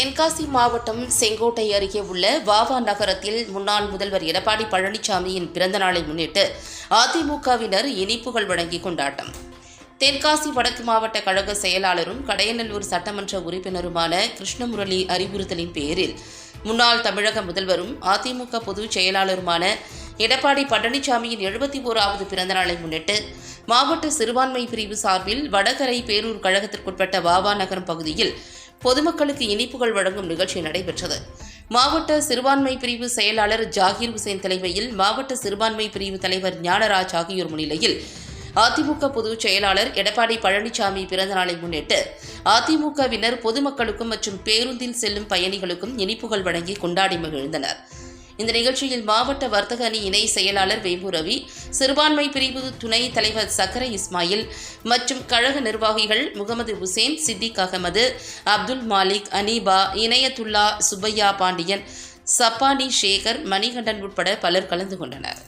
தென்காசி மாவட்டம் செங்கோட்டை அருகே உள்ள வாவா நகரத்தில் முன்னாள் முதல்வர் எடப்பாடி பழனிசாமியின் பிறந்தநாளை முன்னிட்டு அதிமுகவினர் இனிப்புகள் வழங்கி கொண்டாட்டம். தென்காசி வடக்கு மாவட்ட கழக செயலாளரும் கடையநல்லூர் சட்டமன்ற உறுப்பினருமான கிருஷ்ணமுரளி அறிவுறுத்தலின் பேரில் முன்னாள் தமிழக முதல்வரும் அதிமுக பொதுச் செயலாளருமான எடப்பாடி பழனிசாமியின் எழுபத்தி ஓராவது பிறந்தநாளை முன்னிட்டு மாவட்ட சிறுபான்மை பிரிவு சார்பில் வடகரை பேரூர் கழகத்திற்குட்பட்ட வாவா நகரம் பகுதியில் பொதுமக்களுக்கு இனிப்புகள் வழங்கும் நிகழ்ச்சி நடைபெற்றது. மாவட்ட சிறுபான்மை பிரிவு செயலாளர் ஜாகீர் ஹுசேன் தலைமையில் மாவட்ட சிறுபான்மை பிரிவு தலைவர் ஞானராஜ் ஆகியோர் முன்னிலையில் அதிமுக பொதுச் செயலாளர் எடப்பாடி பழனிசாமி பிறந்தநாளை முன்னிட்டு அதிமுகவினர் பொதுமக்களுக்கும் மற்றும் பேருந்தில் செல்லும் பயணிகளுக்கும் இனிப்புகள் வழங்கி கொண்டாடி மகிழ்ந்தனர். இந்த நிகழ்ச்சியில் மாவட்ட வர்த்தக அணி இணை செயலாளர் வேம்பு ரவி சிறுபான்மை பிரிவு துணை தலைவர் சக்கரை இஸ்மாயில் மற்றும் கழக நிர்வாகிகள் முகமது ஹுசேன் சித்திக் அகமது அப்துல் மாலிக் அனீபா இணையதுல்லா சுப்பையா பாண்டியன் சப்பானி சேகர் மணிகண்டன் உட்பட பலர் கலந்து கொண்டனர்.